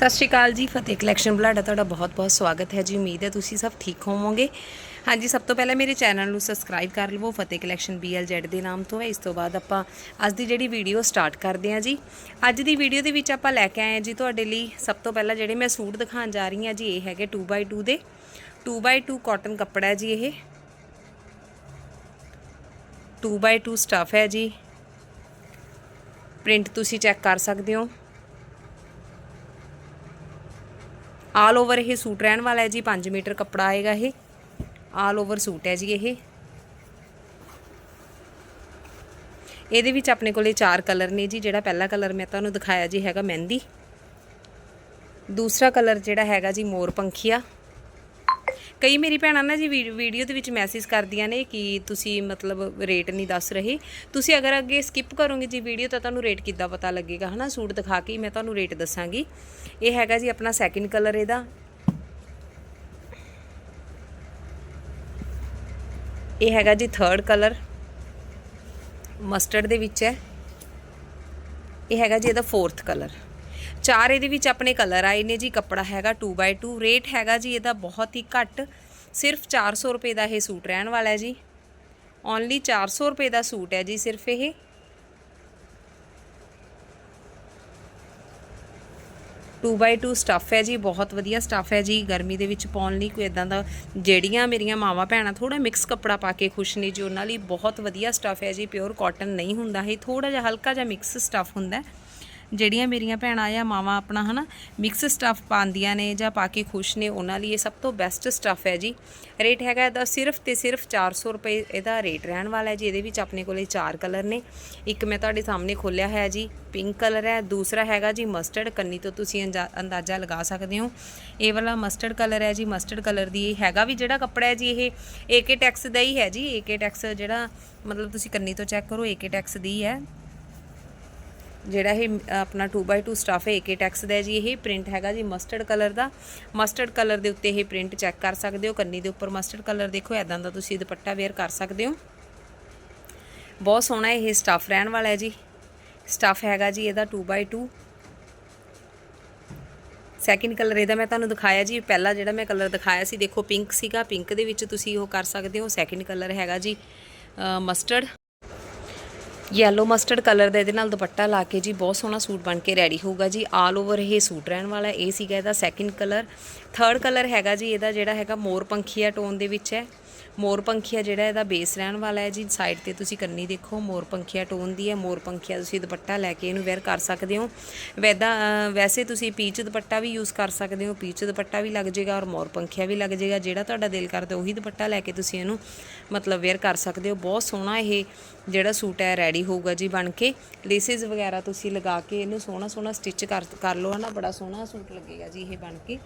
ਸਤਿ ਸ਼੍ਰੀ ਅਕਾਲ ਜੀ, ਫਤਿਹ ਕਲੈਕਸ਼ਨ ਬਲਾਡਾ, ਤੁਹਾਡਾ ਬਹੁਤ-ਬਹੁਤ ਸਵਾਗਤ ਹੈ ਜੀ। ਉਮੀਦ ਹੈ ਤੁਸੀਂ ਸਭ ਠੀਕ ਹੋਵੋਗੇ। ਹਾਂਜੀ, ਸਭ ਤੋਂ ਪਹਿਲਾਂ ਮੇਰੇ ਚੈਨਲ ਨੂੰ ਸਬਸਕ੍ਰਾਈਬ ਕਰ ਲਵੋ, ਫਤਿਹ ਕਲੈਕਸ਼ਨ BLZ ਦੇ ਨਾਮ ਤੋਂ। ਹੈ ਇਸ ਤੋਂ ਬਾਅਦ ਆਪਾਂ ਅੱਜ ਦੀ ਜਿਹੜੀ ਵੀਡੀਓ ਸਟਾਰਟ ਕਰਦੇ ਹਾਂ ਜੀ। ਅੱਜ ਦੀ ਵੀਡੀਓ ਦੇ ਵਿੱਚ ਆਪਾਂ ਲੈ ਕੇ ਆਏ ਹਾਂ ਜੀ ਤੁਹਾਡੇ ਲਈ ਸਭ ਤੋਂ ਪਹਿਲਾਂ ਜਿਹੜੇ ਮੈਂ ਸੂਟ ਦਿਖਾਉਣ ਜਾ ਰਹੀ ਹਾਂ ਜੀ, ਇਹ ਹੈਗੇ 2x2 ਦੇ। 2x2 ਕਾਟਨ ਕੱਪੜਾ ਹੈ ਜੀ ਇਹ। 2x2 ਸਟਫ ਹੈ ਜੀ। ਪ੍ਰਿੰਟ ਤੁਸੀਂ ਚੈੱਕ ਕਰ ਸਕਦੇ ਹੋ। ਆਲ ਓਵਰ ਇਹ ਸੂਟ ਰਹਿਣ ਵਾਲਾ ਹੈ ਜੀ 5 ਮੀਟਰ ਕੱਪੜਾ ਆਏਗਾ ਇਹ। ਆਲ ਓਵਰ ਸੂਟ ਹੈ ਜੀ ਇਹ। ਇਹਦੇ ਵਿੱਚ ਆਪਣੇ ਕੋਲੇ ਚਾਰ ਕਲਰ ਨੇ ਜੀ, ਜਿਹੜਾ ਪਹਿਲਾ ਕਲਰ ਮੈਂ ਤੁਹਾਨੂੰ ਦਿਖਾਇਆ ਜੀ ਹੈਗਾ ਮਹਿੰਦੀ। ਦੂਸਰਾ ਕਲਰ ਜਿਹੜਾ ਹੈਗਾ ਜੀ ਮੋਰ ਪੰਖੀਆ। ਕਈ ਮੇਰੀ ਭੈਣਾਂ ਨਾ ਜੀ ਵੀ- ਵੀਡੀਓ ਦੇ ਵਿੱਚ ਮੈਸੇਜ ਕਰਦੀਆਂ ਨੇ ਕਿ ਤੁਸੀਂ ਮਤਲਬ ਰੇਟ ਨਹੀਂ ਦੱਸ ਰਹੇ। ਤੁਸੀਂ ਅਗਰ ਅੱਗੇ ਸਕਿਪ ਕਰੋਗੇ ਜੀ ਵੀਡੀਓ ਤਾਂ ਤੁਹਾਨੂੰ ਰੇਟ ਕਿੱਦਾਂ ਪਤਾ ਲੱਗੇਗਾ, ਹਨਾ? ਸੂਟ ਦਿਖਾ ਕੇ ਮੈਂ ਤੁਹਾਨੂੰ ਰੇਟ ਦੱਸਾਂਗੀ। ਇਹ ਹੈਗਾ ਜੀ ਆਪਣਾ ਸੈਕਿੰਡ ਕਲਰ ਇਹਦਾ। ਇਹ ਹੈਗਾ ਜੀ ਥਰਡ ਕਲਰ ਮਸਟਰਡ ਦੇ ਵਿੱਚ ਹੈ। ਇਹ ਹੈਗਾ ਜੀ ਇਹਦਾ ਫੋਰਥ ਕਲਰ ਚਾਰ ਇਹਦੇ ਵਿੱਚ ਆਪਣੇ ਕਲਰ ਆਏ ਨੇ ਜੀ, ਕੱਪੜਾ ਹੈਗਾ 2x2 ਰੇਟ ਹੈਗਾ ਜੀ, ਇਹਦਾ ਬਹੁਤ ਹੀ ਘੱਟ। ਸਿਰਫ 400 ਰੁਪਏ ਦਾ ਇਹ ਸੂਟ ਰਹਿਣ ਵਾਲਾ ਹੈ ਜੀ। ਓਨਲੀ 400 ਰੁਪਏ ਦਾ ਸੂਟ ਹੈ ਜੀ ਸਿਰਫ ਇਹ। ਟੂ ਬਾਈ ਟੂ ਸਟੱਫ ਹੈ ਜੀ, ਬਹੁਤ ਵਧੀਆ ਸਟੱਫ ਹੈ ਜੀ। ਗਰਮੀ ਦੇ ਵਿੱਚ ਪਾਉਣ ਲਈ ਕੋਈ ਇਦਾਂ ਦਾ, ਜਿਹੜੀਆਂ ਮੇਰੀਆਂ ਮਾਵਾਂ ਭੈਣਾਂ ਥੋੜਾ ਮਿਕਸ ਕੱਪੜਾ ਪਾ ਕੇ ਖੁਸ਼ ਨੇ ਜੀ, ਉਹਨਾਂ ਲਈ ਬਹੁਤ ਵਧੀਆ ਸਟੱਫ ਹੈ ਜੀ। ਪਿਓਰ ਕਾਟਨ ਨਹੀਂ ਹੁੰਦਾ ਇਹ ਥੋੜਾ ਜਿਹਾ ਹਲਕਾ ਜਿਹਾ ਮਿਕਸ ਸਟੱਫ ਹੁੰਦਾ ਹੈ। ਜਿਹੜੀਆਂ ਮੇਰੀਆਂ ਭੈਣਾਂ ਜਾਂ ਮਾਵਾਂ ਆਪਣਾ ਹਨਾ ਮਿਕਸ ਸਟੱਫ ਪਾਉਂਦੀਆਂ ਨੇ ਜਾਂ ਪਾ ਕੇ ਖੁਸ਼ ਨੇ, ਉਹਨਾਂ ਲਈ ਇਹ ਸਭ ਤੋਂ ਬੈਸਟ ਸਟੱਫ ਹੈ ਜੀ। ਰੇਟ ਹੈਗਾ ਇਹਦਾ ਸਿਰਫ ਤੇ ਸਿਰਫ 400 ਰੁਪਏ ਇਹਦਾ ਰੇਟ ਰਹਿਣ ਵਾਲਾ ਹੈ ਜੀ, ਇਹਦੇ ਵਿੱਚ ਆਪਣੇ ਕੋਲੇ ਚਾਰ ਕਲਰ ਨੇ। ਇੱਕ ਮੈਂ ਤੁਹਾਡੇ ਸਾਹਮਣੇ ਖੋਲਿਆ ਹੈ ਜੀ ਪਿੰਕ ਕਲਰ ਹੈ। ਦੂਸਰਾ ਹੈਗਾ ਜੀ ਮਸਟਰਡ ਕੰਨੀ ਤੋਂ ਤੁਸੀਂ ਅੰਜਾ- ਅੰਦਾਜ਼ਾ ਲਗਾ ਸਕਦੇ ਹੋ। ਇਹ ਵਾਲਾ ਮਸਟਰਡ ਕਲਰ ਹੈ ਜੀ ਮਸਟਰਡ ਕਲਰ ਦੀ ਇਹ ਹੈਗਾ ਵੀ ਜਿਹੜਾ ਕੱਪੜਾ ਹੈ ਜੀ, ਇਹ ਏਕੇ ਟੈਕਸ ਦਾ ਹੀ ਹੈ ਜੀ। ਏਕੇ ਟੈਕਸ ਜਿਹੜਾ ਮਤਲਬ ਤੁਸੀਂ ਕੰਨੀ ਤੋਂ ਚੈੱਕ ਕਰੋ ਏਕੇ ਟੈਕਸ ਦੀ ਹੈ। ਜਿਹੜਾ ਇਹ ਆਪਣਾ 2x2 ਸਟਫ ਹੈ ਏਕੇ ਟੈਕਸ ਦਾ ਜੀ, ਇਹ ਪ੍ਰਿੰਟ ਹੈਗਾ ਜੀ ਮਸਟਰਡ ਕਲਰ ਦਾ। ਮਸਟਰਡ ਕਲਰ ਦੇ ਉੱਤੇ ਇਹ ਪ੍ਰਿੰਟ ਚੈੱਕ ਕਰ ਸਕਦੇ ਹੋ, ਕੰਨੀ ਦੇ ਉੱਪਰ ਮਸਟਰਡ ਕਲਰ ਦੇਖੋ ਐਦਾਂ ਦਾ ਤੁਸੀਂ ਦੁਪੱਟਾ ਵੇਅਰ ਕਰ ਸਕਦੇ ਹੋ। ਬਹੁਤ ਸੋਹਣਾ ਇਹ ਸਟਫ ਰਹਿਣ ਵਾਲਾ ਹੈ ਜੀ। ਸਟਫ ਹੈਗਾ ਜੀ ਇਹਦਾ 2x2 ਸੈਕਿੰਡ ਕਲਰ ਇਹਦਾ ਮੈਂ ਤੁਹਾਨੂੰ ਦਿਖਾਇਆ ਜੀ, ਪਹਿਲਾ ਜਿਹੜਾ ਮੈਂ ਕਲਰ ਦਿਖਾਇਆ ਸੀ, ਦੇਖੋ ਪਿੰਕ ਸੀਗਾ ਪਿੰਕ ਦੇ ਵਿੱਚ ਤੁਸੀਂ ਉਹ ਕਰ ਸਕਦੇ ਹੋ। ਸੈਕਿੰਡ ਕਲਰ ਹੈਗਾ ਜੀ ਮਸਟਰਡ ਯੈਲੋ ਮਸਟਰਡ ਕਲਰ ਦਾ ਇਹਦੇ ਨਾਲ ਦੁਪੱਟਾ ਲਾ ਕੇ ਜੀ, ਬਹੁਤ ਸੋਹਣਾ ਸੂਟ ਬਣ ਕੇ ਰੈਡੀ ਹੋਊਗਾ ਜੀ। ਆਲ ਓਵਰ ਇਹ ਸੂਟ ਰਹਿਣ ਵਾਲਾ ਇਹ ਸੀਗਾ ਇਹਦਾ ਸੈਕਿੰਡ ਕਲਰ ਥਰਡ ਕਲਰ ਹੈਗਾ ਜੀ, ਇਹਦਾ ਜਿਹੜਾ ਹੈਗਾ ਮੋਰ ਪੰਖੀਆ ਟੋਨ ਦੇ ਵਿੱਚ ਹੈ। ਮੋਰ ਪੰਖੀਆ ਜਿਹੜਾ ਇਹਦਾ ਬੇਸ ਰਹਿਣ ਵਾਲਾ ਹੈ ਜੀ। ਸਾਈਡ ਤੇ ਤੁਸੀਂ ਕੰਨੀ ਦੇਖੋ, ਮੋਰ ਪੰਖੀਆ ਟੋਨ ਦੀ ਹੈ। ਮੋਰ ਪੰਖੀਆ ਤੁਸੀਂ ਦੁਪੱਟਾ ਲੈ ਕੇ ਇਹਨੂੰ ਵੇਅਰ ਕਰ ਸਕਦੇ ਹੋ। ਵੈਦਾ ਵੈਸੇ ਤੁਸੀਂ ਪੀਚ ਦੁਪੱਟਾ ਵੀ ਯੂਜ਼ ਕਰ ਸਕਦੇ ਹੋ। ਪੀਚ ਦੁਪੱਟਾ ਵੀ ਲੱਗ ਜਾਏਗਾ ਔਰ ਮੋਰ ਪੰਖੀਆ ਵੀ ਲੱਗ ਜਾਏਗਾ। ਜਿਹੜਾ ਤੁਹਾਡਾ ਦਿਲ ਕਰਦਾ ਉਹੀ ਦੁਪੱਟਾ ਲੈ ਕੇ ਤੁਸੀਂ ਇਹਨੂੰ ਮਤਲਬ ਵੇਅਰ ਕਰ ਸਕਦੇ ਹੋ। ਬਹੁਤ ਸੋਹਣਾ ਇਹ ਜਿਹੜਾ ਸੂਟ ਹੈ ਰੈਡੀ ਹੋਊਗਾ ਜੀ ਬਣ ਕੇ। ਲੇਸਿਸ ਵਗੈਰਾ ਤੁਸੀਂ ਲਗਾ ਕੇ ਇਹਨੂੰ ਸੋਹਣਾ ਸੋਹਣਾ ਸਟਿਚ ਕਰ ਕਰ ਲਓ। ਹਨਾ, ਬੜਾ ਸੋਹਣਾ ਸੂਟ ਲੱਗੇਗਾ ਜੀ ਇਹ ਬਣ ਕੇ।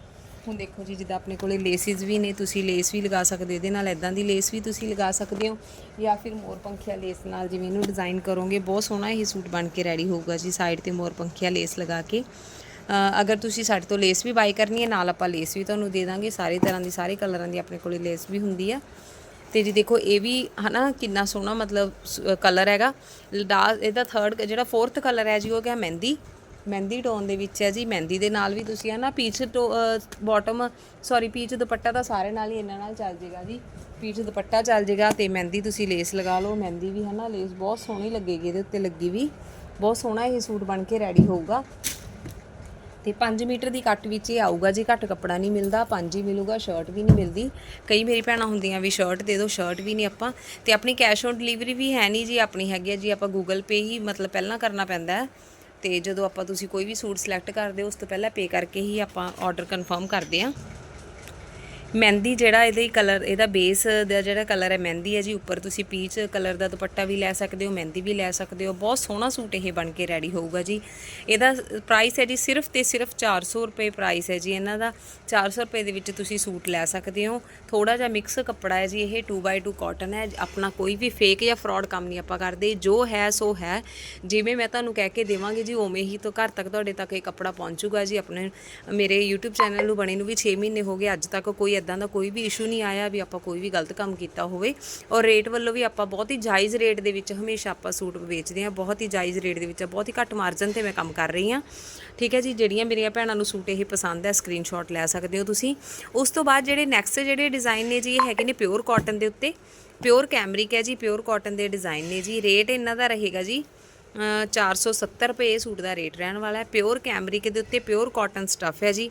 ਹੁਣ ਦੇਖੋ ਜੀ, ਜਿੱਦਾਂ ਆਪਣੇ ਕੋਲੇ ਲੇਸਿਸ ਵੀ ਨੇ, ਤੁਸੀਂ ਲੇਸ ਵੀ ਲਗਾ ਸਕਦੇ ਹੋ। ਇਹਦੇ ਨਾਲ ਇਦਾਂ ਦੀ ਲੇਸ ਵੀ ਤੁਸੀਂ ਲਗਾ ਸਕਦੇ ਹੋ। ਜਾਂ ਫਿਰ ਮੋਰ ਪੰਖੀਆ ਲੇਸ ਨਾਲ ਜਿਵੇਂ ਇਹਨੂੰ ਡਿਜ਼ਾਈਨ ਕਰੋਗੇ, ਬਹੁਤ ਸੋਹਣਾ ਇਹ ਸੂਟ ਬਣ ਕੇ ਰੈਡੀ ਹੋਊਗਾ ਜੀ ਸਾਈਡ ਤੇ ਮੋਰ ਪੰਖੀਆ ਲੇਸ ਲਗਾ ਕੇ। ਅਗਰ ਤੁਸੀਂ ਸਾਡੇ ਤੋਂ ਲੇਸ ਵੀ ਬਾਈ ਕਰਨੀ ਹੈ, ਨਾਲ ਆਪਾਂ ਲੇਸ ਵੀ ਤੁਹਾਨੂੰ ਦੇ ਦਾਂਗੇ। ਸਾਰੇ ਤਰ੍ਹਾਂ ਦੀ, ਸਾਰੇ ਕਲਰਾਂ ਦੀ ਆਪਣੇ ਕੋਲੇ ਲੇਸ ਵੀ ਹੁੰਦੀ ਆ। ਤੇ ਜੀ ਦੇਖੋ, ਇਹ ਵੀ ਹਨਾ, ਕਿੰਨਾ ਸੋਹਣਾ ਮਤਲਬ ਕਲਰ ਹੈਗਾ। ਲਾ, ਇਹਦਾ ਥਰਡ ਜਿਹੜਾ ਫੋਰਥ ਕਲਰ ਹੈ ਜੀ, ਉਹ ਗਿਆ ਮਹਿੰਦੀ। ਮਹਿੰਦੀ ਟੋਨ ਦੇ ਵਿੱਚ ਹੈ ਜੀ, ਮਹਿੰਦੀ ਦੇ ਨਾਲ ਵੀ ਤੁਸੀਂ ਹੈ ਨਾ peach bottom sorry peach dupatta ਤਾਂ ਸਾਰੇ ਨਾਲ ਹੀ ਇਹਨਾਂ ਨਾਲ ਚੱਲ ਜੇਗਾ ਜੀ। ਪੀਚ ਦੁਪੱਟਾ ਚੱਲ ਜਾਏਗਾ ਤੇ ਮਹਿੰਦੀ ਤੁਸੀਂ ਲੇਸ ਲਗਾ ਲਓ। ਮਹਿੰਦੀ ਵੀ ਹੈ ਨਾ ਲੇਸ ਬਹੁਤ ਸੋਹਣੀ ਲੱਗੇਗੀ ਇਹਦੇ ਉੱਤੇ ਲੱਗੀ ਵੀ। ਬਹੁਤ ਸੋਹਣਾ ਇਹ ਸੂਟ ਬਣ ਕੇ ਰੈਡੀ ਹੋਊਗਾ। ਤੇ 5 ਮੀਟਰ ਦੀ ਕੱਟ ਵਿੱਚ ਇਹ ਆਊਗਾ ਜੀ, ਘੱਟ ਕੱਪੜਾ ਨਹੀਂ ਮਿਲਦਾ 5 ਹੀ ਮਿਲੂਗਾ ਸ਼ਰਟ ਵੀ ਨਹੀਂ ਮਿਲਦੀ। ਕਈ ਮੇਰੀ ਭੈਣਾਂ ਹੁੰਦੀਆਂ ਵੀ ਸ਼ਰਟ ਦੇ ਦਿਓ ਸ਼ਰਟ ਵੀ ਨਹੀਂ ਆਪਾਂ। ਤੇ ਆਪਣੀ ਕੈਸ਼ ਔਨ ਡਿਲੀਵਰੀ ਵੀ ਹੈ ਨਹੀਂ ਜੀ, ਆਪਣੀ ਹੈਗੀ ਹੈ ਜੀ, ਆਪਾਂ ਗੂਗਲ ਪੇ ਹੀ ਮਤਲਬ ਪਹਿਲਾਂ ਕਰਨਾ ਪੈਂਦਾ ਹੈ। ਤੇ ਜਦੋਂ ਆਪਾਂ ਤੁਸੀਂ ਕੋਈ ਵੀ ਸੂਟ ਸਿਲੈਕਟ ਕਰਦੇ ਹੋ, ਉਸ ਤੋਂ ਪਹਿਲਾਂ ਪੇ ਕਰਕੇ ਹੀ ਆਪਾਂ ਆਰਡਰ ਕਨਫਰਮ ਕਰਦੇ ਹਾਂ। ਮਹਿੰਦੀ ਜਿਹੜਾ ਇਹਦੇ ਕਲਰ ਇਹਦਾ ਬੇਸ ਦਾ ਜਿਹੜਾ ਕਲਰ ਹੈ, ਮਹਿੰਦੀ ਹੈ ਜੀ, ਉੱਪਰ ਤੁਸੀਂ ਪੀਚ ਕਲਰ ਦਾ ਦੁਪੱਟਾ ਵੀ ਲੈ ਸਕਦੇ ਹੋ, ਮਹਿੰਦੀ ਵੀ ਲੈ ਸਕਦੇ ਹੋ। ਬਹੁਤ ਸੋਹਣਾ ਸੂਟ ਇਹ ਬਣ ਕੇ ਰੈਡੀ ਹੋਊਗਾ ਜੀ। ਇਹਦਾ ਪ੍ਰਾਈਸ ਹੈ ਜੀ ਸਿਰਫ ਤੇ ਸਿਰਫ 400 ਰੁਪਏ ਪ੍ਰਾਈਸ ਹੈ ਜੀ। ਇਹਨਾਂ ਦਾ 400 ਰੁਪਏ ਦੇ ਵਿੱਚ ਤੁਸੀਂ ਸੂਟ ਲੈ ਸਕਦੇ ਹੋ। ਥੋੜਾ ਜਿਹਾ ਮਿਕਸ ਕੱਪੜਾ ਹੈ ਜੀ, ਇਹ 2x2 ਕਾਟਨ ਹੈ। ਆਪਣਾ ਕੋਈ ਵੀ ਫੇਕ ਜਾਂ ਫਰਾਡ ਕੰਮ ਨਹੀਂ ਆਪਾਂ ਕਰਦੇ। ਜੋ ਹੈ, ਸੋ ਹੈ। ਜਿਵੇਂ ਮੈਂ ਤੁਹਾਨੂੰ ਕਹਿ ਕੇ ਦੇਵਾਂਗੀ ਜੀ, ਉਵੇਂ ਹੀ ਤੋਂ ਘਰ ਤੱਕ ਤੁਹਾਡੇ ਤੱਕ ਇਹ ਕੱਪੜਾ ਪਹੁੰਚੂਗਾ ਜੀ। ਆਪਣੇ ਮੇਰੇ YouTube ਚੈਨਲ ਨੂੰ ਬਣੇ ਨੂੰ ਵੀ 6 ਮਹੀਨੇ ਹੋ ਗਏ। ਅੱਜ ਤੱਕ ਕੋਈ ਇਦਾਂ ਦਾ ਕੋਈ ਵੀ ਇਸ਼ੂ ਨਹੀਂ ਆਇਆ ਵੀ ਆਪਾਂ ਕੋਈ ਵੀ ਗਲਤ ਕੰਮ ਕੀਤਾ ਹੋਵੇ ਔਰ ਰੇਟ ਵੱਲੋਂ ਵੀ ਆਪਾਂ ਬਹੁਤ ਹੀ ਜਾਇਜ਼ ਰੇਟ ਦੇ ਵਿੱਚ ਹਮੇਸ਼ਾ ਆਪਾਂ ਸੂਟ ਵੇਚਦੇ ਹਾਂ ਬਹੁਤ ਹੀ ਜਾਇਜ਼ ਰੇਟ ਦੇ ਵਿੱਚ ਬਹੁਤ ਹੀ ਘੱਟ ਮਾਰਜਨ ਤੇ ਮੈਂ ਕੰਮ ਕਰ ਰਹੀ ਹਾਂ। ਠੀਕ ਹੈ ਜੀ ਜਿਹੜੀਆਂ ਮੇਰੀਆਂ ਭੈਣਾਂ ਨੂੰ ਸੂਟ ਇਹ ਪਸੰਦ ਹੈ ਸਕਰੀਨਸ਼ਾਟ ਲੈ ਸਕਦੇ ਹੋ ਤੁਸੀਂ। ਉਸ ਤੋਂ ਬਾਅਦ ਜਿਹੜੇ ਨੈਕਸਟ ਜਿਹੜੇ ਡਿਜ਼ਾਈਨ ਨੇ ਜੀ ਇਹ ਹੈਗੇ ਨੇ ਪਿਓਰ ਕਾਟਨ ਦੇ ਉੱਤੇ। ਪਿਓਰ ਕੈਮਰਿਕ ਹੈ ਜੀ ਪਿਓਰ ਕਾਟਨ ਦੇ ਡਿਜ਼ਾਈਨ ਨੇ ਜੀ। ਰੇਟ ਇਹਨਾਂ ਦਾ ਰਹੇਗਾ ਜੀ ਅ, 470 ਰੁਪਏ ਇਹ ਸੂਟ ਦਾ ਰੇਟ ਰਹਿਣ ਵਾਲਾ ਹੈ। ਪਿਓਰ ਕੈਮਰਿਕ ਦੇ ਉੱਤੇ ਪਿਓਰ ਕਾਟਨ ਸਟੱਫ ਹੈ ਜੀ।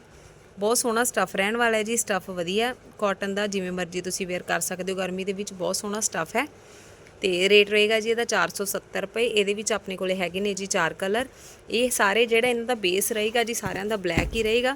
ਬਹੁਤ ਸੋਹਣਾ ਸਟੱਫ ਰਹਿਣ ਵਾਲਾ ਹੈ ਜੀ ਸਟੱਫ ਵਧੀਆ। ਕਾਟਨ ਦਾ ਜਿਵੇਂ ਮਰਜ਼ੀ ਤੁਸੀਂ ਵੇਅਰ ਕਰ ਸਕਦੇ ਹੋ, ਗਰਮੀ ਦੇ ਵਿੱਚ ਬਹੁਤ ਸੋਹਣਾ ਸਟੱਫ ਹੈ। ਤੇ ਰੇਟ ਰਹੇਗਾ ਜੀ ਇਹਦਾ 470 ਰੁਪਏ, ਇਹਦੇ ਵਿੱਚ ਆਪਣੇ ਕੋਲੇ ਹੈਗੇ ਨੇ ਜੀ ਚਾਰ ਕਲਰ। ਇਹ ਸਾਰੇ ਜਿਹੜਾ ਇਹਨਾਂ ਦਾ ਬੇਸ ਰਹੇਗਾ ਜੀ, ਸਾਰਿਆਂ ਦਾ ਬਲੈਕ ਹੀ ਰਹੇਗਾ।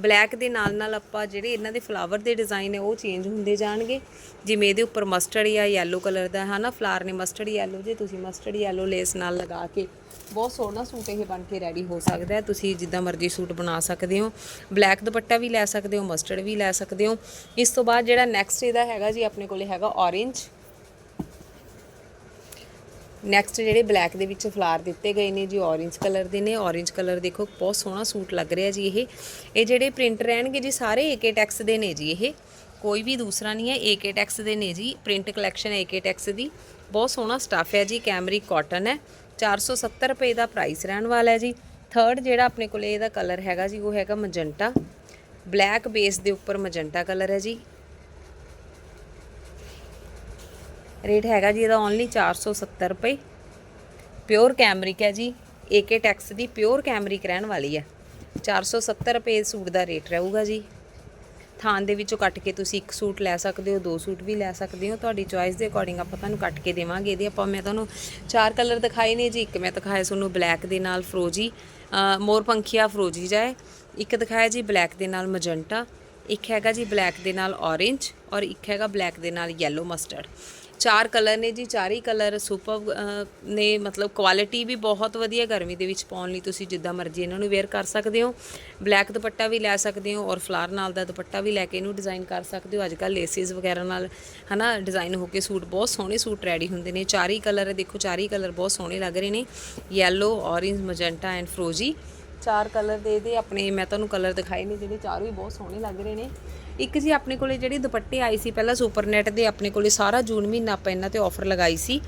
ਬਲੈਕ ਦੇ ਨਾਲ ਨਾਲ ਆਪਾਂ ਜਿਹੜੇ ਇਹਨਾਂ ਦੇ ਫਲਾਵਰ ਦੇ ਡਿਜ਼ਾਈਨ ਹੈ ਉਹ ਚੇਂਜ ਹੁੰਦੇ ਜਾਣਗੇ। ਜਿਵੇਂ ਇਹਦੇ ਉੱਪਰ ਮਸਟਰਡ ਜਾਂ ਯੈਲੋ ਕਲਰ ਦਾ ਹੈ ਨਾ ਫਲਾਰ ਨੇ ਮਸਟਰਡ ਯੈਲੋ ਜੇ, ਤੁਸੀਂ ਮਸਟਰਡ ਯੈਲੋ ਲੇਸ ਨਾਲ ਲਗਾ ਕੇ ਬਹੁਤ ਸੋਹਣਾ ਸੂਟ ਇਹ ਬਣ ਕੇ ਰੈਡੀ ਹੋ ਸਕਦਾ ਹੈ। ਤੁਸੀਂ ਜਿੱਦਾਂ ਮਰਜ਼ੀ ਸੂਟ ਬਣਾ ਸਕਦੇ ਹੋ। ਬਲੈਕ ਦੁਪੱਟਾ ਵੀ ਲੈ ਸਕਦੇ ਹੋ, ਮਸਟਰਡ ਵੀ ਲੈ ਸਕਦੇ ਹੋ। ਇਸ ਤੋਂ ਬਾਅਦ ਜਿਹੜਾ ਨੈਕਸਟ ਇਹਦਾ ਹੈਗਾ ਜੀ, ਆਪਣੇ ਕੋਲੇ ਹੈਗਾ orange ਨੈਕਸਟ ਜਿਹੜੇ ਬਲੈਕ ਦੇ ਵਿੱਚ ਫਲਾਰ ਦਿੱਤੇ ਗਏ ਨੇ ਜੀ, orange ਕਲਰ ਦੇ ਨੇ। Orange ਕਲਰ ਦੇਖੋ, ਬਹੁਤ ਸੋਹਣਾ ਸੂਟ ਲੱਗ ਰਿਹਾ ਜੀ ਇਹ। ਇਹ ਜਿਹੜੇ ਪ੍ਰਿੰਟ ਰਹਿਣਗੇ ਜੀ, ਸਾਰੇ ਏਕੇ ਟੈਕਸ ਦੇ ਨੇ ਜੀ ਇਹ। ਕੋਈ ਵੀ ਦੂਸਰਾ ਨਹੀਂ ਹੈ ਏਕੇ ਟੈਕਸ ਦੇ ਨੇ ਜੀ। ਪ੍ਰਿੰਟ ਕਲੈਕਸ਼ਨ ਏਕੇ ਟੈਕਸ ਦੀ। ਬਹੁਤ ਸੋਹਣਾ ਸਟੱਫ ਹੈ ਜੀ ਕੈਮਰੀ ਕਾਟਨ ਹੈ। 470 ਰੁਪਏ ਦਾ ਪ੍ਰਾਈਸ ਰਹਿਣ ਵਾਲਾ ਹੈ ਜੀ। ਥਰਡ ਜਿਹੜਾ ਆਪਣੇ ਕੋਲੇ ਇਹਦਾ ਕਲਰ ਹੈਗਾ ਜੀ, ਉਹ ਹੈਗਾ ਮਜੰਟਾ ਬਲੈਕ ਬੇਸ ਦੇ ਉੱਪਰ ਮਜੰਟਾ ਕਲਰ ਹੈ ਜੀ। ਰੇਟ ਹੈਗਾ ਜੀ ਇਹਦਾ ਓਨਲੀ 470 ਰੁਪਏ। ਪਿਓਰ ਕੈਮਰਿਕ ਹੈ ਜੀ ਏਕੇ ਟੈਕਸ ਦੀ ਪਿਓਰ ਕੈਮਰਿਕ ਰਹਿਣ ਵਾਲੀ ਹੈ। 470 ਰੁਪਏ ਸੂਟ ਦਾ ਰੇਟ ਰਹੂਗਾ ਜੀ। ਥਾਨ ਦੇ ਵਿੱਚੋਂ ਕੱਟ ਕੇ ਤੁਸੀਂ ਇੱਕ ਸੂਟ ਲੈ ਸਕਦੇ ਹੋ ਦੋ ਸੂਟ ਵੀ ਲੈ ਸਕਦੇ ਹੋ। ਤੁਹਾਡੀ ਚੋਇਸ ਦੇ ਅਕੋਰਡਿੰਗ ਆਪਾਂ ਤੁਹਾਨੂੰ ਕੱਟ ਕੇ ਦੇਵਾਂਗੇ। ਇਹਦੇ ਆਪਾਂ ਮੈਂ ਤੁਹਾਨੂੰ ਚਾਰ ਕਲਰ ਦਿਖਾਏ ਨੇ ਜੀ। ਇੱਕ ਮੈਂ ਦਿਖਾਇਆ ਤੁਹਾਨੂੰ ਬਲੈਕ ਦੇ ਨਾਲ ਫਰੋਜੀ ਅ, ਮੋਰ ਪੰਖੀਆ ਫਰੋਜੀ ਜਾਏ ਇੱਕ ਦਿਖਾਇਆ ਜੀ ਬਲੈਕ ਦੇ ਨਾਲ ਮਜੰਟਾ ਇੱਕ ਹੈਗਾ ਜੀ ਬਲੈਕ ਦੇ ਨਾਲ orange ਔਰ ਇੱਕ ਹੈਗਾ ਬਲੈਕ ਦੇ ਨਾਲ yellow ਮਸਟਰਡ ਚਾਰ ਕਲਰ ਨੇ ਜੀ, ਚਾਰੇ ਕਲਰ ਸੁਪਰ ਨੇ ਮਤਲਬ ਕੁਆਲਿਟੀ ਵੀ ਬਹੁਤ ਵਧੀਆ ਗਰਮੀ ਦੇ ਵਿੱਚ ਪਾਉਣ ਲਈ ਤੁਸੀਂ ਜਿੱਦਾਂ ਮਰਜ਼ੀ ਇਹਨਾਂ ਨੂੰ ਵੇਅਰ ਕਰ ਸਕਦੇ ਹੋ। ਬਲੈਕ ਦੁਪੱਟਾ ਵੀ ਲੈ ਸਕਦੇ ਹੋ ਔਰ ਫਲਾਰ ਨਾਲ ਦਾ ਦੁਪੱਟਾ ਵੀ ਲੈ ਕੇ ਇਹਨੂੰ ਡਿਜ਼ਾਈਨ ਕਰ ਸਕਦੇ ਹੋ। ਅੱਜ ਕੱਲ ਲੇਸਿਸ ਵਗੈਰਾ ਨਾਲ, ਹਨਾ ਡਿਜ਼ਾਈਨ ਹੋ ਕੇ ਸੂਟ, ਬਹੁਤ ਸੋਹਣੇ ਸੂਟ ਰੈਡੀ ਹੁੰਦੇ ਨੇ। ਚਾਰੇ ਕਲਰ, ਦੇਖੋ ਚਾਰੇ ਕਲਰ ਬਹੁਤ ਸੋਹਣੇ ਲੱਗ ਰਹੇ ਨੇ। ਯੈਲੋ orange ਮਜੰਟਾ ਐਂਡ ਫਰੋਜੀ ਚਾਰ ਕਲਰ ਦੇ ਇਹਦੇ ਆਪਣੇ, ਮੈਂ ਤੁਹਾਨੂੰ ਕਲਰ ਦਿਖਾਏ ਨੇ ਜਿਹੜੇ ਚਾਰੋਂ ਹੀ ਬਹੁਤ ਸੋਹਣੇ ਲੱਗ ਰਹੇ ਨੇ। ਇੱਕ ਜੀ ਆਪਣੇ ਕੋਲੇ ਜਿਹੜੇ ਦੁਪੱਟੇ ਆਏ ਸੀ, ਪਹਿਲਾਂ ਸੁਪਰਨੈਟ ਦੇ ਆਪਣੇ ਕੋਲੇ ਸਾਰਾ ਜੂਨ ਮਹੀਨਾ ਆਪਾਂ ਇਹਨਾਂ ਤੇ ਆਫਰ ਲਗਾਈ ਸੀ।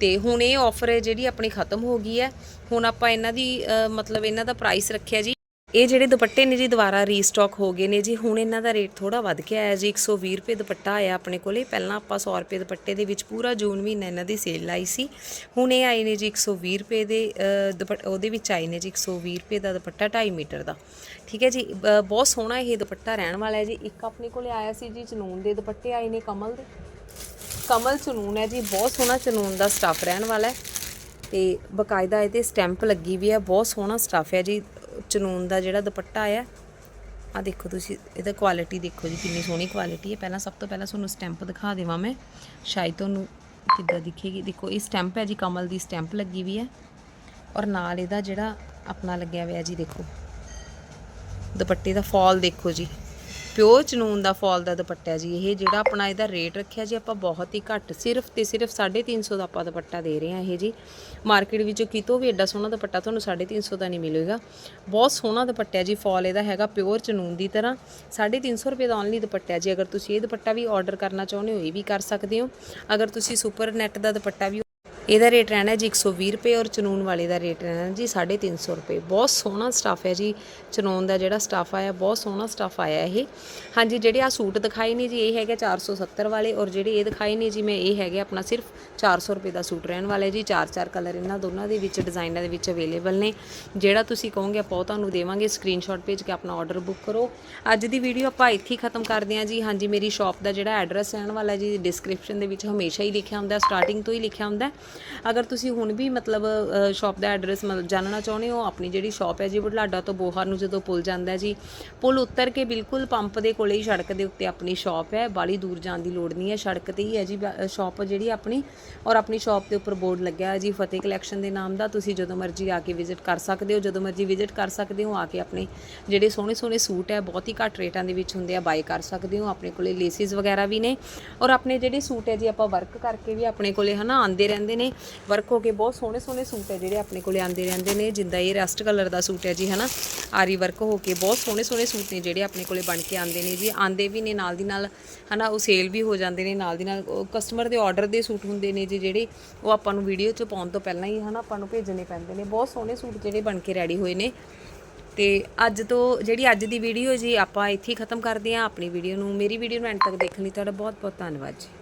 ਤੇ ਹੁਣ ਇਹ ਆਫਰ ਹੈ ਜਿਹੜੀ ਆਪਣੀ ਖਤਮ ਹੋ ਗਈ ਹੈ। ਹੁਣ ਆਪਾਂ ਇਹਨਾਂ ਦੀ ਮਤਲਬ ਇਹਨਾਂ ਦਾ ਪ੍ਰਾਈਸ ਰੱਖਿਆ ਜੀ। ਇਹ ਜਿਹੜੇ ਦੁਪੱਟੇ ਨੇ ਜੀ ਦੁਬਾਰਾ ਰੀਸਟਾਕ ਹੋ ਗਏ ਨੇ ਜੀ ਹੁਣ ਇਹਨਾਂ ਦਾ ਰੇਟ ਥੋੜਾ ਵੱਧ ਕੇ ਆਇਆ ਜੀ 120 ਰੁਪਏ ਦੁਪੱਟਾ ਆਇਆ ਆਪਣੇ ਕੋਲੇ ਪਹਿਲਾਂ ਆਪਾਂ 100 ਰੁਪਏ ਦੁਪੱਟੇ ਦੇ ਵਿੱਚ ਪੂਰਾ ਜੂਨ ਮਹੀਨਾ ਇਹਨਾਂ ਦੀ ਸੇਲ ਲਾਈ ਸੀ ਹੁਣ ਇਹ ਆਏ ਨੇ ਜੀ 120 ਰੁਪਏ ਦੇ ਅ, ਉਹਦੇ ਵਿੱਚ ਆਏ ਨੇ ਜੀ 120 ਰੁਪਏ ਦਾ ਦੁਪੱਟਾ 2.5 ਮੀਟਰ ਦਾ ਠੀਕ ਹੈ ਜੀ ਬਹੁਤ ਸੋਹਣਾ ਇਹ ਦੁਪੱਟਾ ਰਹਿਣ ਵਾਲਾ ਹੈ ਜੀ ਇੱਕ ਆਪਣੇ ਕੋਲੇ ਆਇਆ ਸੀ ਜੀ ਚਨੂਨ ਦੇ ਦੁਪੱਟੇ ਆਏ ਨੇ ਕਮਲ ਦੇ ਕਮਲ ਚਨੂਨ ਹੈ ਜੀ ਬਹੁਤ ਸੋਹਣਾ ਚਨੂਨ ਦਾ ਸਟੱਫ ਰਹਿਣ ਵਾਲਾ ਹੈ ਤੇ ਬਕਾਇਦਾ ਇਹਦੇ ਸਟੈਂਪ ਲੱਗੀ ਵੀ ਹੈ ਬਹੁਤ ਸੋਹਣਾ ਸਟੱਫ ਹੈ ਜੀ ਚਨੂਨ ਦਾ ਜਿਹੜਾ ਦੁਪੱਟਾ ਆ ਆ ਦੇਖੋ ਤੁਸੀਂ, ਇਹਦਾ ਕੁਆਲਿਟੀ ਦੇਖੋ ਜੀ, ਕਿੰਨੀ ਸੋਹਣੀ ਕੁਆਲਿਟੀ ਹੈ। ਪਹਿਲਾਂ ਸਭ ਤੋਂ ਪਹਿਲਾਂ ਤੁਹਾਨੂੰ ਸਟੈਂਪ ਦਿਖਾ ਦੇਵਾਂ ਮੈਂ। ਸ਼ਾਇਦ ਤੁਹਾਨੂੰ ਕਿੱਦਾਂ ਦਿਖੇਗੀ। ਦੇਖੋ, ਇਹ ਸਟੈਂਪ ਹੈ ਜੀ, ਕਮਲ ਦੀ ਸਟੈਂਪ ਲੱਗੀ ਵੀ ਹੈ। ਔਰ ਨਾਲ ਇਹਦਾ ਜਿਹੜਾ ਆਪਣਾ ਲੱਗਿਆ ਹੋਇਆ ਜੀ, ਦੇਖੋ। ਦੁਪੱਟੇ ਦਾ ਫਾਲ ਦੇਖੋ ਜੀ। ਪਿਓਰ ਚਨੂਨ ਦਾ ਫਾਲ ਦਾ ਦੁਪੱਟਾ ਜੀ, ਇਹ ਜਿਹੜਾ ਆਪਣਾ ਇਹਦਾ ਰੇਟ ਰੱਖਿਆ ਜੀ, ਆਪਾਂ ਬਹੁਤ ਹੀ ਘੱਟ ਸਿਰਫ ਤੇ ਸਿਰਫ 350 ਦਾ ਆਪਾਂ ਦੁਪੱਟਾ ਦੇ ਰਹੇ ਹਾਂ ਇਹ ਜੀ। ਮਾਰਕੀਟ ਵਿੱਚੋਂ ਕਿਤੋਂ ਵੀ ਐਡਾ ਸੋਹਣਾ ਦੁਪੱਟਾ ਤੁਹਾਨੂੰ 350 ਦਾ ਨਹੀਂ ਮਿਲੇਗਾ। ਬਹੁਤ ਸੋਹਣਾ ਦੁਪੱਟਾ ਜੀ, ਫਾਲ ਇਹਦਾ ਹੈਗਾ ਪਿਓਰ ਚਨੂਨ ਦੀ ਤਰ੍ਹਾਂ। 350 ਰੁਪਏ ਦਾ ਓਨਲੀ ਦੁਪੱਟਾ ਜੀ, ਅਗਰ ਤੁਸੀਂ ਇਹ ਦੁਪੱਟਾ ਵੀ ਆਰਡਰ ਕਰਨਾ ਚਾਹੁੰਦੇ ਹੋ, ਇਹ ਵੀ ਕਰ ਸਕਦੇ ਹੋ। ਅਗਰ ਤੁਸੀਂ ਸੁਪਰ ਨੈਟ ਦਾ ਦੁਪੱਟਾ ਵੀ ਇਹਦਾ ਰੇਟ ਰਹਿਣਾ ਜੀ 120 ਰੁਪਏ ਔਰ ਚਨੂਨ ਵਾਲੇ ਦਾ ਰੇਟ ਰਹਿਣਾ ਜੀ 350 ਰੁਪਏ। ਬਹੁਤ ਸੋਹਣਾ ਸਟੱਫ ਹੈ ਜੀ, ਚਨੂਨ ਦਾ ਜਿਹੜਾ ਸਟੱਫ ਆਇਆ, ਬਹੁਤ ਸੋਹਣਾ ਸਟੱਫ ਆਇਆ ਇਹ। ਹਾਂਜੀ, ਜਿਹੜੇ ਆ ਸੂਟ ਦਿਖਾਏ ਨੇ ਜੀ, ਇਹ ਹੈਗੇ 470 ਵਾਲੇ ਔਰ ਜਿਹੜੇ ਇਹ ਦਿਖਾਏ ਨੇ ਜੀ, ਮੈਂ ਇਹ ਹੈਗੇ ਆਪਣਾ ਸਿਰਫ 400 ਰੁਪਏ ਦਾ ਸੂਟ ਰਹਿਣ ਵਾਲਾ ਜੀ। ਚਾਰ ਚਾਰ ਕਲਰ ਇਹਨਾਂ ਦੋਨਾਂ ਦੇ ਵਿੱਚ, ਡਿਜ਼ਾਈਨਾਂ ਦੇ ਵਿੱਚ ਅਵੇਲੇਬਲ ਨੇ। ਜਿਹੜਾ ਤੁਸੀਂ ਕਹੋਗੇ, ਆਪਾਂ ਉਹ ਤੁਹਾਨੂੰ ਦੇਵਾਂਗੇ। ਸਕਰੀਨਸ਼ਾਟ ਭੇਜ ਕੇ ਆਪਣਾ ਆਰਡਰ ਬੁੱਕ ਕਰੋ। ਅੱਜ ਦੀ ਵੀਡੀਓ ਆਪਾਂ ਇੱਥੇ ਹੀ ਖਤਮ ਕਰਦੇ ਹਾਂ ਜੀ। ਹਾਂਜੀ, ਮੇਰੀ ਸ਼ਾਪ ਦਾ ਜਿਹੜਾ ਐਡਰੈਸ ਰਹਿਣ ਵਾਲਾ ਜੀ ਡਿਸਕ੍ਰਿਪਸ਼ਨ ਦੇ ਵਿੱਚ ਹਮੇਸ਼ਾ ਹੀ ਲਿਖਿਆ ਹੁੰਦਾ ਸਟਾਰਟਿੰਗ ਤੋਂ ਹੀ ਲਿਖਿਆ ਹੁੰਦਾ। ਅਗਰ ਤੁਸੀਂ ਹੁਣ ਵੀ ਮਤਲਬ ਸ਼ਾਪ ਦਾ ਐਡਰੈਸ ਮਤਲਬ ਜਾਣਨਾ ਚਾਹੁੰਦੇ ਹੋ, ਆਪਣੀ ਜਿਹੜੀ ਸ਼ਾਪ ਹੈ ਜੀ, ਬੁਢਲਾਡਾ ਤੋਂ ਬੋਹਰ ਨੂੰ ਜਦੋਂ ਪੁਲ ਜਾਂਦਾ ਜੀ, ਪੁਲ ਉੱਤਰ ਕੇ ਬਿਲਕੁਲ ਪੰਪ ਦੇ ਕੋਲੇ ਹੀ ਸੜਕ ਦੇ ਉੱਤੇ ਆਪਣੀ ਸ਼ਾਪ ਹੈ ਬਾਲੀ ਦੂਰ ਜਾਣ ਦੀ ਲੋੜ ਨਹੀਂ ਹੈ, ਸੜਕ ਤੇ ਹੀ ਹੈ ਜੀ ਸ਼ਾਪ ਜਿਹੜੀ ਆਪਣੀ, ਔਰ ਆਪਣੀ ਸ਼ਾਪ ਦੇ ਉੱਪਰ ਬੋਰਡ ਲੱਗਿਆ ਹੈ ਜੀ, ਫਤਿਹ ਕਲੈਕਸ਼ਨ ਦੇ ਨਾਮ ਦਾ, ਤੁਸੀਂ ਜਦੋਂ ਮਰਜ਼ੀ ਆ ਕੇ ਵਿਜ਼ਿਟ ਕਰ ਸਕਦੇ ਹੋ, ਜਦੋਂ ਮਰਜ਼ੀ ਵਿਜ਼ਿਟ ਕਰ ਸਕਦੇ ਹੋ, ਆ ਕੇ ਆਪਣੇ ਜਿਹੜੇ ਸੋਹਣੇ ਸੋਹਣੇ ਸੂਟ ਹੈ, ਬਹੁਤ ਹੀ ਘੱਟ ਰੇਟਾਂ ਦੇ ਵਿੱਚ ਹੁੰਦੇ ਆ ਬਾਈ ਕਰ ਸਕਦੇ ਹੋ, ਆਪਣੇ ਕੋਲੇ ਲੇਸਿਸ ਵਗੈਰਾ ਵੀ ਨੇ, ਔਰ ਆਪਣੇ ਜਿਹੜੇ ਸੂਟ ਹੈ ਜੀ, ਆਪਾਂ ਵਰਕ ਕਰਕੇ ਵੀ ਆਪਣੇ ਕੋਲੇ ਹਨਾ ਆਂਦੇ ਰਹਿੰਦੇ ਨੇ ਨੇ। ਵਰਕ ਹੋ ਕੇ ਬਹੁਤ ਸੋਹਣੇ ਸੋਹਣੇ ਸੂਟ ਹੈ ਜਿਹੜੇ ਆਪਣੇ ਕੋਲੇ ਆਉਂਦੇ ਰਹਿੰਦੇ ਨੇ। ਜਿੰਦਾ ਇਹ ਰਸਟ ਕਲਰ ਦਾ ਸੂਟ ਹੈ ਜੀ, ਹਨਾ? ਆਰੀ ਵਰਕ ਹੋ ਕੇ ਬਹੁਤ ਸੋਹਣੇ ਸੋਹਣੇ ਸੂਟ ਨੇ ਜਿਹੜੇ ਆਪਣੇ ਕੋਲੇ ਬਣ ਕੇ ਆਉਂਦੇ ਨੇ ਜੀ। ਆਉਂਦੇ ਵੀ ਨੇ, ਨਾਲ ਦੀ ਨਾਲ, ਹਨਾ, ਉਹ ਸੇਲ ਵੀ ਹੋ ਜਾਂਦੇ ਨੇ, ਨਾਲ ਦੀ ਨਾਲ ਕਸਟਮਰ ਦੇ ਆਰਡਰ ਦੇ ਸੂਟ ਹੁੰਦੇ ਨੇ ਜੀ ਜਿਹੜੇ, ਉਹ ਆਪਾਂ ਨੂੰ ਵੀਡੀਓ 'ਚ ਪਾਉਣ ਤੋਂ ਪਹਿਲਾਂ ਹੀ, ਹਨਾ, ਆਪਾਂ ਨੂੰ ਭੇਜਣੇ ਪੈਂਦੇ ਨੇ। ਬਹੁਤ ਸੋਹਣੇ ਸੂਟ ਜਿਹੜੇ ਬਣ ਕੇ ਰੈਡੀ ਹੋਏ ਨੇ। ਤੇ ਅੱਜ ਤੋਂ, ਜਿਹੜੀ ਅੱਜ ਦੀ ਵੀਡੀਓ ਜੀ, ਆਪਾਂ ਇੱਥੇ ਹੀ ਖਤਮ ਕਰਦੇ ਹਾਂ। ਆਪਣੀ ਵੀਡੀਓ ਨੂੰ, ਮੇਰੀ ਵੀਡੀਓ ਨੂੰ ਐਂਡ ਤੱਕ ਦੇਖਣ ਲਈ ਤੁਹਾਡਾ ਬਹੁਤ ਬਹੁਤ ਧੰਨਵਾਦ ਜੀ।